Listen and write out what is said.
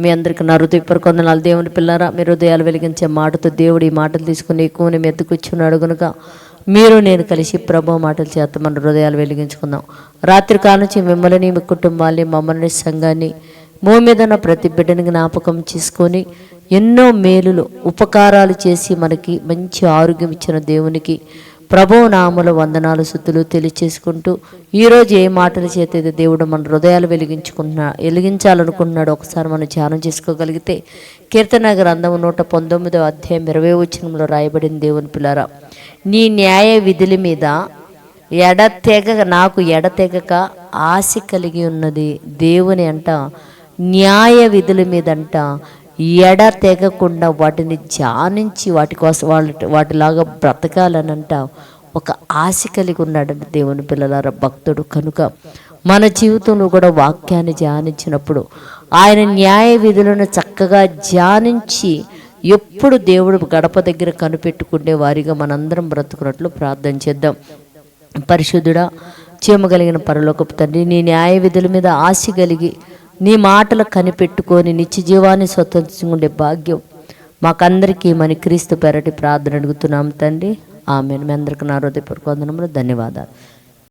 మీ అందరికీ నా హృదయపూర్వక వందనాలు. దేవుని పిల్లరా మీ హృదయాలు వెలిగించే మాటతో దేవుడు ఈ మాటలు తీసుకుని ఎక్కువని మెత్తుకూర్చున్నాడు అడుగునుక మీరు నేను కలిసి ప్రభు మాటలు చేత మన హృదయాలు వెలిగించుకుందాం. రాత్రి కానుంచి మిమ్మల్ని మీ కుటుంబాన్ని మమ్మల్ని సంఘాన్ని భూమి మీద ఉన్న ప్రతి బిడ్డని జ్ఞాపకం చేసుకొని ఎన్నో మేలులు ఉపకారాలు చేసి మనకి మంచి ఆరోగ్యం ఇచ్చిన దేవునికి ప్రభు నామల వందనాలు శుద్ధులు తెలియచేసుకుంటూ ఈరోజు ఏ మాటల చేత అయితే దేవుడు మన హృదయాలు వెలిగించుకుంటున్నా వెలిగించాలనుకుంటున్నాడు ఒకసారి మనం ధ్యానం చేసుకోగలిగితే కీర్తన గ్రంథం నూట పంతొమ్మిదో అధ్యాయం ఇరవై వచనంలో రాయబడిన దేవుని పిల్లరా నీ న్యాయ విధుల మీద ఎడతెగ నాకు ఎడతెగక ఆశ కలిగి ఉన్నది దేవుని అంట న్యాయ విధుల మీదంట ఎడ తెగకుండా వాటిని ధ్యానించి వాటి కోసం వాళ్ళ వాటిలాగా బ్రతకాలనంట ఒక ఆశ కలిగి ఉన్నాడంట దేవుని పిల్లలారా భక్తుడు. కనుక మన జీవితంలో కూడా వాక్యాన్ని ధ్యానించినప్పుడు ఆయన న్యాయ విధులను చక్కగా ధ్యానించి ఎప్పుడు దేవుడు గడప దగ్గర కనిపెట్టుకునే వారిగా మనందరం బ్రతుకున్నట్లు ప్రార్థన చేద్దాం. పరిశుద్ధుడా చీమ కలిగిన పరలోకపు తండ్రి నీ న్యాయ విధుల మీద ఆశ కలిగి నీ మాటలు కనిపెట్టుకొని నిత్య జీవాన్ని స్వతంత్రించుకుండే భాగ్యం మాకందరికీ మన క్రీస్తు పెరటి ప్రార్థన అడుగుతున్నాం తండ్రి. ఆమెను. మీ అందరికీ నా హృదయపూర్వక వందనములు. ధన్యవాదాలు.